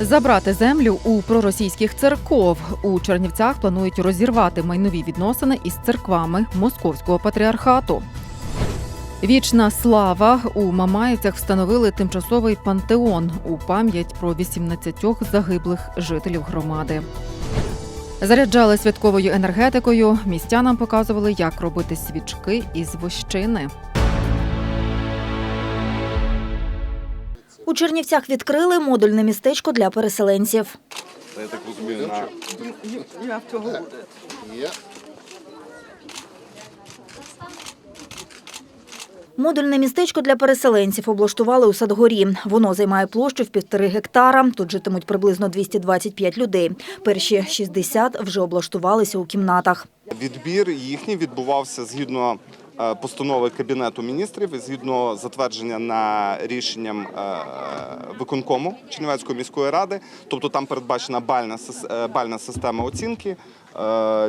Забрати землю у проросійських церков у Чернівцях планують розірвати майнові відносини із церквами Московського патріархату. Вічна слава у Мамаївцях встановили тимчасовий пантеон у пам'ять про 18 загиблих жителів громади. Заряджали святковою енергетикою. Містянам показували, як робити свічки із вощини. У Чернівцях відкрили модульне містечко для переселенців. Та я так розумію, на Модульне містечко для переселенців облаштували у Садгорі. Воно займає площу в півтори гектара. Тут житимуть приблизно 225 людей. Перші 60 вже облаштувалися у кімнатах. Відбір їхній відбувався згідно постанови Кабінету міністрів згідно затвердження на рішенням е, виконкому Чернівецької міської ради. Тобто там передбачена бальна, е, бальна система оцінки е,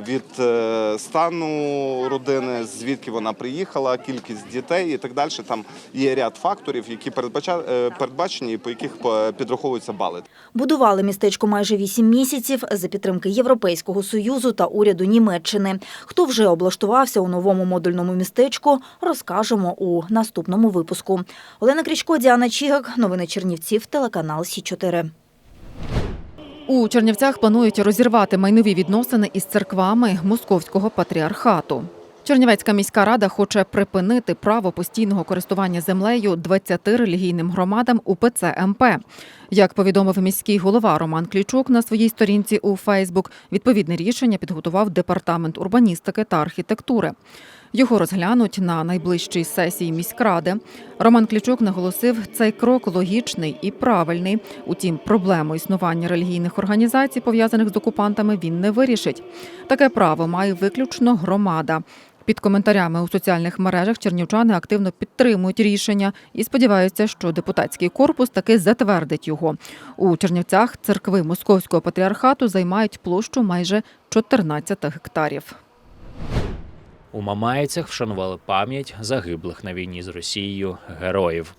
від е, стану родини, звідки вона приїхала, кількість дітей і так далі. Там є ряд факторів, які е, передбачені і по яких е, підраховуються бали. Будували містечко майже 8 місяців за підтримки Європейського союзу та уряду Німеччини. Хто вже облаштувався у новому модульному містечку, розкажемо у наступному випуску. Олена Крічко, Діана Чігак. Новини Чернівців, телеканал Сі 4 У Чернівцях планують розірвати майнові відносини із церквами Московського патріархату. Чернівецька міська рада хоче припинити право постійного користування землею 20 релігійним громадам УПЦ МП. Як повідомив міський голова Роман Клічук на своїй сторінці у Фейсбук, відповідне рішення підготував департамент урбаністики та архітектури. Його розглянуть на найближчій сесії міськради. Роман Клічук наголосив, цей крок логічний і правильний. Утім, проблему існування релігійних організацій, пов'язаних з окупантами, він не вирішить. Таке право має виключно громада. Під коментарями у соціальних мережах чернівчани активно підтримують рішення і сподіваються, що депутатський корпус таки затвердить його. У Чернівцях церкви Московського патріархату займають площу майже 14 гектарів. У Мамаївцях вшанували пам'ять загиблих на війні з Росією героїв.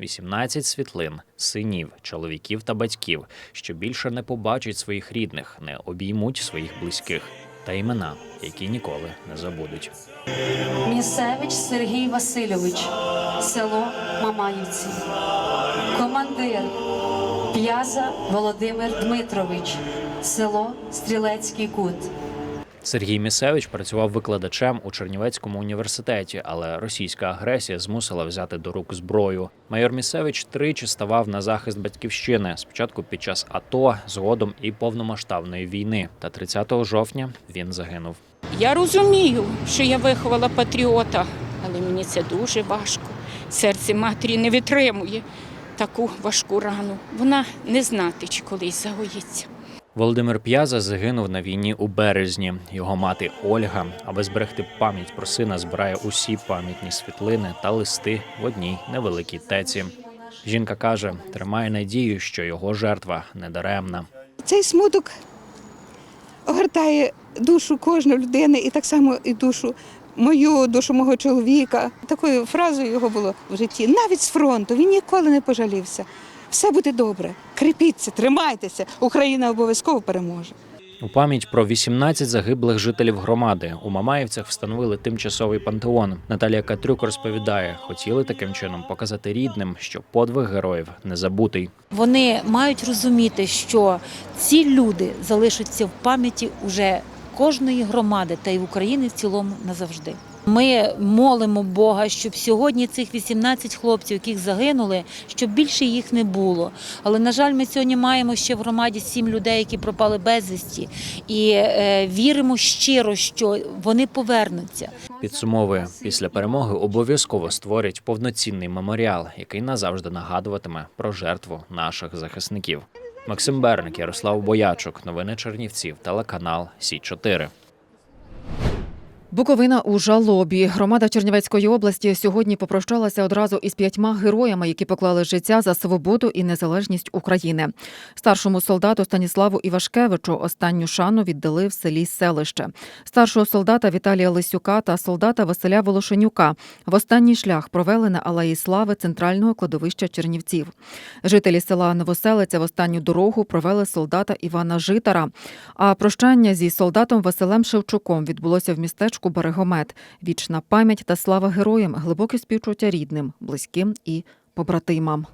18 світлин, синів, чоловіків та батьків, що більше не побачать своїх рідних, не обіймуть своїх близьких, та імена, які ніколи не забудуть. Місевич Сергій Васильович, село Мамаївці. Командир П'яза Володимир Дмитрович, село Стрілецький Кут. Сергій Місевич працював викладачем у Чернівецькому університеті, але російська агресія змусила взяти до рук зброю. Майор Місевич тричі ставав на захист батьківщини. Спочатку під час АТО, згодом і повномасштабної війни. Та 30 жовтня він загинув. Я розумію, що я виховала патріота, але мені це дуже важко. Серце матері не витримує таку важку рану. Вона не знати, чи колись загоїться. Володимир П'яза загинув на війні у березні. Його мати Ольга, аби зберегти пам'ять про сина, збирає усі пам'ятні світлини та листи в одній невеликій теці. Жінка каже, тримає надію, що його жертва недаремна. Цей смуток огортає душу кожної людини і так само і душу мою, душу мого чоловіка. Такою фразою його було в житті. Навіть з фронту він ніколи не пожалівся. Все буде добре. Кріпіться, тримайтеся. Україна обов'язково переможе. У пам'ять про 18 загиблих жителів громади у Мамаївцях встановили тимчасовий пантеон. Наталія Катрюк розповідає, хотіли таким чином показати рідним, що подвиг героїв не забутий. Вони мають розуміти, що ці люди залишаться в пам'яті уже кожної громади та й в Україні в цілому назавжди. Ми молимо Бога, щоб сьогодні цих 18 хлопців, яких загинули, щоб більше їх не було. Але на жаль, ми сьогодні маємо ще в громаді сім людей, які пропали безвісті, і е, віримо щиро, що вони повернуться. Підсумовує, після перемоги обов'язково створять повноцінний меморіал, який назавжди нагадуватиме про жертву наших захисників. Максим Берник, Ярослав Боячук, новини Чернівців, телеканал Сі 4 Буковина у жалобі. Громада Чернівецької області сьогодні попрощалася одразу із п'ятьма героями, які поклали життя за свободу і незалежність України. Старшому солдату Станіславу Івашкевичу останню шану віддали в селі селище. Старшого солдата Віталія Лисюка та солдата Василя Волошенюка в останній шлях провели на Алеї Слави центрального кладовища Чернівців. Жителі села Новоселиця в останню дорогу провели солдата Івана Житара. А прощання зі солдатом Василем Шевчуком відбулося в містечку Берегомет. Вічна пам'ять та слава героям, глибоке співчуття рідним, близьким і побратимам.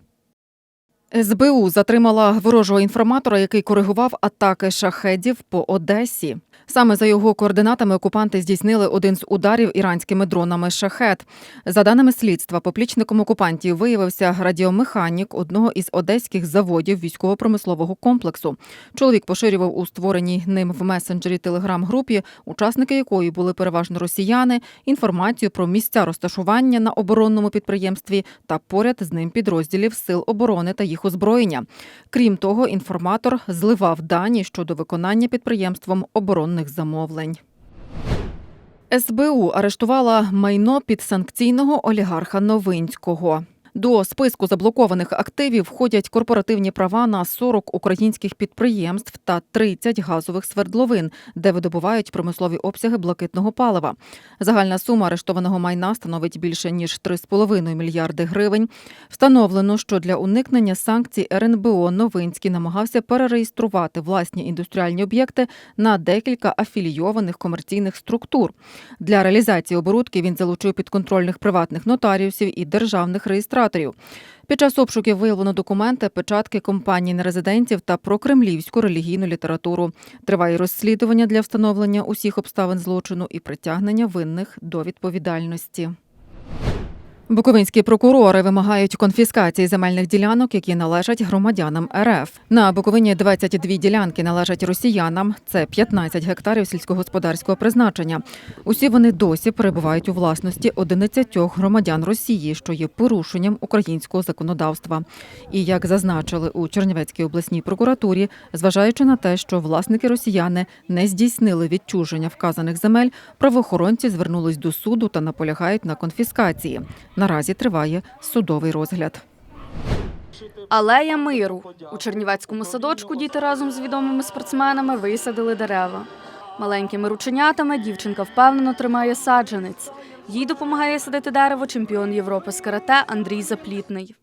СБУ затримала ворожого інформатора, який коригував атаки шахедів по Одесі. Саме за його координатами окупанти здійснили один з ударів іранськими дронами шахет. За даними слідства, поплічником окупантів виявився радіомеханік одного із одеських заводів військово-промислового комплексу. Чоловік поширював у створеній ним в месенджері телеграм-групі, учасники якої були переважно росіяни, інформацію про місця розташування на оборонному підприємстві та поряд з ним підрозділів сил оборони та їх озброєння. Крім того, інформатор зливав дані щодо виконання підприємством оборонних замовлень. СБУ арештувала майно підсанкційного олігарха Новинського. До списку заблокованих активів входять корпоративні права на 40 українських підприємств та 30 газових свердловин, де видобувають промислові обсяги блакитного палива. Загальна сума арештованого майна становить більше ніж 3,5 мільярди гривень. Встановлено, що для уникнення санкцій РНБО Новинський намагався перереєструвати власні індустріальні об'єкти на декілька афілійованих комерційних структур. Для реалізації оборудки він залучив підконтрольних приватних нотаріусів і державних реєстраторів. Під час обшуків виявлено документи, печатки компаній нерезидентів та про кремлівську релігійну літературу. Триває розслідування для встановлення усіх обставин злочину і притягнення винних до відповідальності. Буковинські прокурори вимагають конфіскації земельних ділянок, які належать громадянам РФ. На Буковині 22 ділянки належать росіянам. Це 15 гектарів сільськогосподарського призначення. Усі вони досі перебувають у власності 11 громадян Росії, що є порушенням українського законодавства. І як зазначили у Чернівецькій обласній прокуратурі, зважаючи на те, що власники росіяни не здійснили відчуження вказаних земель, правоохоронці звернулись до суду та наполягають на конфіскації. Наразі триває судовий розгляд. Алея миру у Чернівецькому садочку діти разом з відомими спортсменами висадили дерева. Маленькими рученятами дівчинка впевнено тримає саджанець. Їй допомагає садити дерево чемпіон Європи з карате Андрій Заплітний.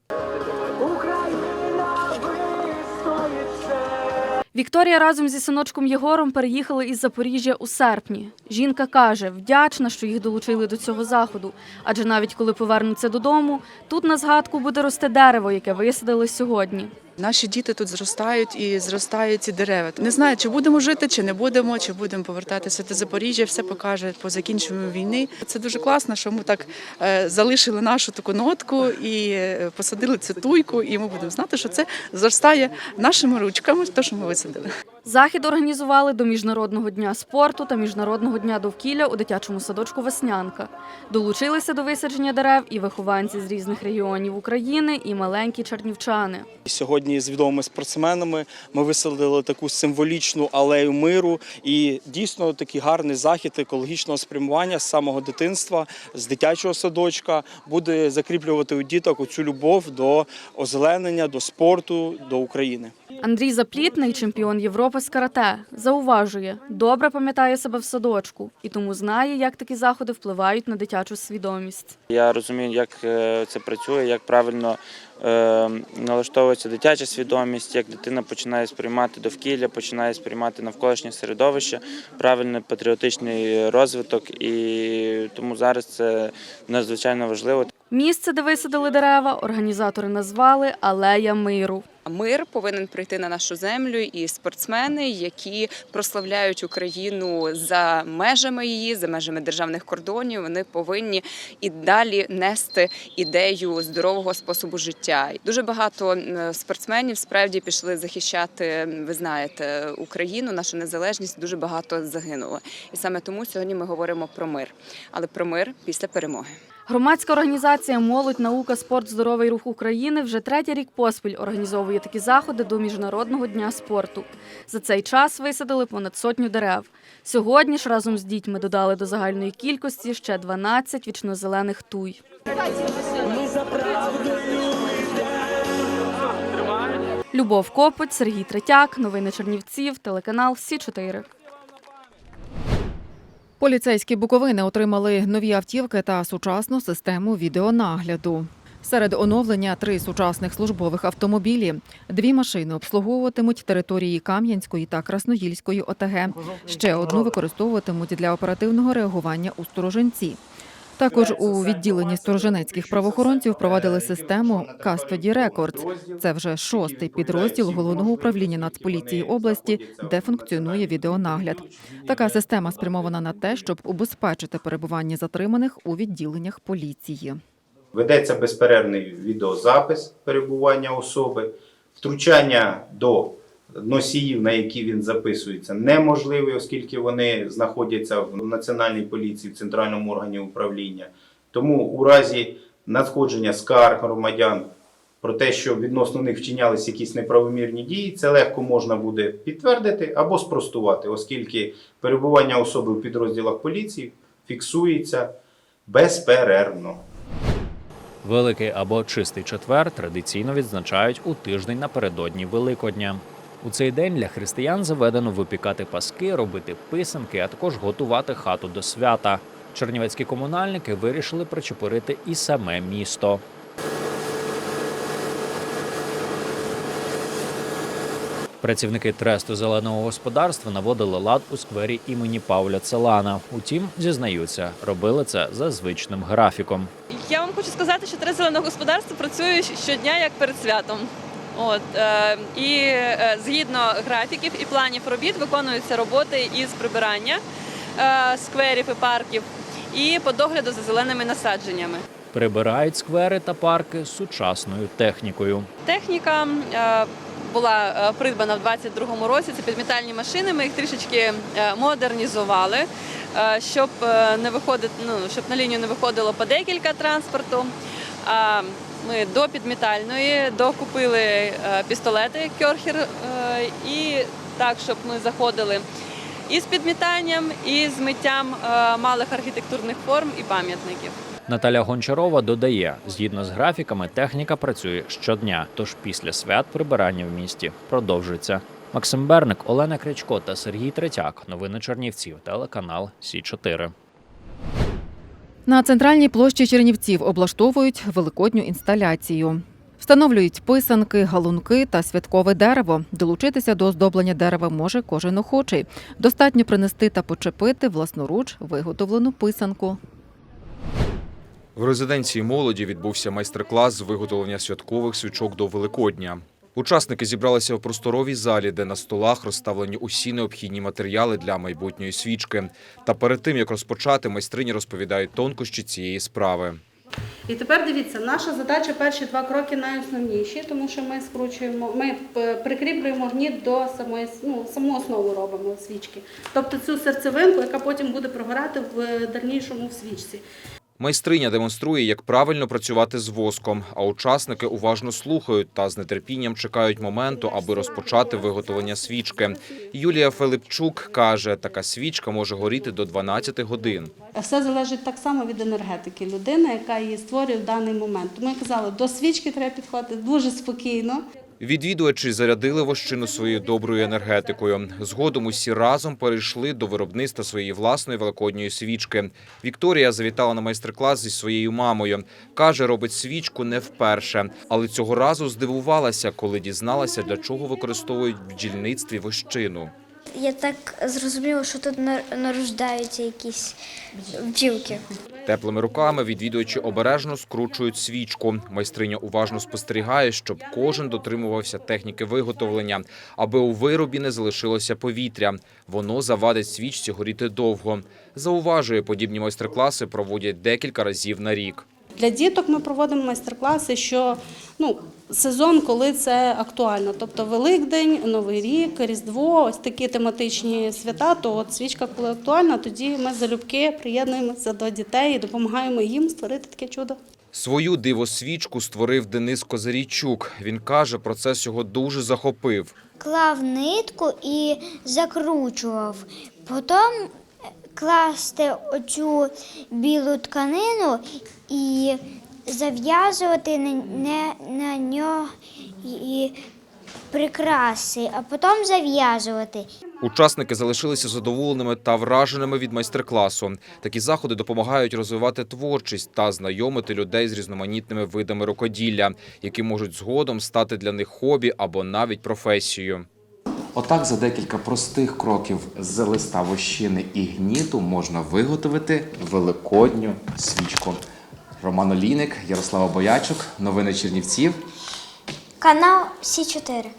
Вікторія разом зі синочком Єгором переїхали із Запоріжжя у серпні. Жінка каже, вдячна, що їх долучили до цього заходу, адже навіть коли повернуться додому, тут на згадку буде рости дерево, яке висадили сьогодні. Наші діти тут зростають і зростають ці дерева. Не знаю, чи будемо жити, чи не будемо, чи будемо повертатися до Запоріжжя. Все покаже по закінченню війни. Це дуже класно, що ми так е, залишили нашу таку нотку і е, посадили цю туйку, і ми будемо знати, що це зростає нашими ручками, те, що ми висадили. Захід організували до Міжнародного дня спорту та Міжнародного дня довкілля у дитячому садочку Веснянка. Долучилися до висадження дерев і вихованці з різних регіонів України, і маленькі чернівчани. Сьогодні з відомими спортсменами ми висадили таку символічну алею миру і дійсно такий гарний захід екологічного спрямування з самого дитинства, з дитячого садочка буде закріплювати у діток оцю любов до озеленення, до спорту, до України. Андрій Заплітний, чемпіон Європи з карате, зауважує, добре пам'ятає себе в садочку і тому знає, як такі заходи впливають на дитячу свідомість. Я розумію, як е, це працює, як правильно е, налаштовується дитяча свідомість, як дитина починає сприймати довкілля, починає сприймати навколишнє середовище, правильний патріотичний розвиток, і тому зараз це надзвичайно важливо. Місце, де висадили дерева, організатори назвали Алея миру. Мир повинен прийти на нашу землю, і спортсмени, які прославляють Україну за межами її, за межами державних кордонів, вони повинні і далі нести ідею здорового способу життя. Дуже багато е, спортсменів справді пішли захищати. Ви знаєте, Україну, нашу незалежність. Дуже багато загинуло, і саме тому сьогодні ми говоримо про мир, але про мир після перемоги. Громадська організація Молодь, наука, спорт, здоровий рух України вже третій рік поспіль організовує такі заходи до Міжнародного дня спорту. За цей час висадили понад сотню дерев. Сьогодні ж разом з дітьми додали до загальної кількості ще 12 вічнозелених туй. Любов Копоть, Сергій Третяк, новини Чернівців, телеканал Сі 4 Поліцейські Буковини отримали нові автівки та сучасну систему відеонагляду. Серед оновлення три сучасних службових автомобілі. Дві машини обслуговуватимуть території Кам'янської та Красноїльської ОТГ. Ще одну використовуватимуть для оперативного реагування у Сторожинці. Також у відділенні сторожинецьких правоохоронців провадили систему Custody Records. Це вже шостий підрозділ головного управління Нацполіції області, де функціонує відеонагляд. Така система спрямована на те, щоб убезпечити перебування затриманих у відділеннях поліції. Ведеться безперервний відеозапис перебування особи, втручання до носіїв, на які він записується, неможливе, оскільки вони знаходяться в Національній поліції, в центральному органі управління. Тому у разі надходження скарг громадян про те, що відносно них вчинялись якісь неправомірні дії, це легко можна буде підтвердити або спростувати, оскільки перебування особи в підрозділах поліції фіксується безперервно. Великий або чистий четвер традиційно відзначають у тиждень напередодні Великодня. У цей день для християн заведено випікати паски, робити писанки, а також готувати хату до свята. Чернівецькі комунальники вирішили причепурити і саме місто. Працівники тресту зеленого господарства наводили лад у сквері імені Павля Целана. Утім, зізнаються, робили це за звичним графіком. Я вам хочу сказати, що три зеленого господарства працює щодня як перед святом. От е, і е, згідно графіків і планів робіт виконуються роботи із прибирання е, скверів і парків і по догляду за зеленими насадженнями. Прибирають сквери та парки сучасною технікою. Техніка е, була придбана в 2022 році. Це підмітальні машини. Ми їх трішечки модернізували, е, щоб не виходить, ну щоб на лінію не виходило по декілька транспорту. Ми до підмітальної докупили е, пістолети Кьорхер е, і так, щоб ми заходили і з підмітанням, і з миттям е, малих архітектурних форм і пам'ятників. Наталя Гончарова додає, згідно з графіками, техніка працює щодня, тож після свят прибирання в місті продовжується. Максим Берник, Олена Крячко та Сергій Третяк. Новини Чернівців. Телеканал Сі 4 На центральній площі Чернівців облаштовують великодню інсталяцію. Встановлюють писанки, галунки та святкове дерево. Долучитися до оздоблення дерева може кожен охочий. Достатньо принести та почепити власноруч виготовлену писанку. В резиденції молоді відбувся майстер-клас з виготовлення святкових свічок до Великодня. Учасники зібралися в просторовій залі, де на столах розставлені усі необхідні матеріали для майбутньої свічки. Та перед тим як розпочати, майстрині розповідають тонкощі цієї справи. І тепер дивіться, наша задача перші два кроки найосновніші, тому що ми скручуємо, ми прикріплюємо гніт до самої ну, саму основу робимо свічки. Тобто цю серцевинку, яка потім буде прогорати в дальнішому в свічці. Майстриня демонструє, як правильно працювати з воском, а учасники уважно слухають та з нетерпінням чекають моменту, аби розпочати виготовлення свічки. Юлія Филипчук каже, така свічка може горіти до 12 годин. Все залежить так само від енергетики людини, яка її створює в даний момент. Тому я казала, до свічки треба підходити дуже спокійно. Відвідувачі зарядили вощину своєю доброю енергетикою. Згодом усі разом перейшли до виробництва своєї власної великодньої свічки. Вікторія завітала на майстер-клас зі своєю мамою. Каже, робить свічку не вперше, але цього разу здивувалася, коли дізналася, для чого використовують в бджільництві вощину. Я так зрозуміла, що тут нар- нарождаються якісь бджілки. Теплими руками відвідувачі обережно скручують свічку. Майстриня уважно спостерігає, щоб кожен дотримувався техніки виготовлення, аби у виробі не залишилося повітря. Воно завадить свічці горіти довго. Зауважує, подібні майстер-класи проводять декілька разів на рік. Для діток ми проводимо майстер-класи, що ну, сезон, коли це актуально. Тобто Великдень, Новий рік, Різдво, ось такі тематичні свята, то от свічка, коли актуальна, тоді ми залюбки приєднуємося до дітей і допомагаємо їм створити таке чудо. Свою дивосвічку створив Денис Козарійчук. Він каже, процес його дуже захопив. Клав нитку і закручував. Потім класти оцю білу тканину і зав'язувати на, на, нього і прикраси, а потім зав'язувати. Учасники залишилися задоволеними та враженими від майстер-класу. Такі заходи допомагають розвивати творчість та знайомити людей з різноманітними видами рукоділля, які можуть згодом стати для них хобі або навіть професією. Отак за декілька простих кроків з листа вощини і гніту можна виготовити великодню свічку. Роман Олійник, Ярослава Боячук, новини Чернівців. Канал Сі 4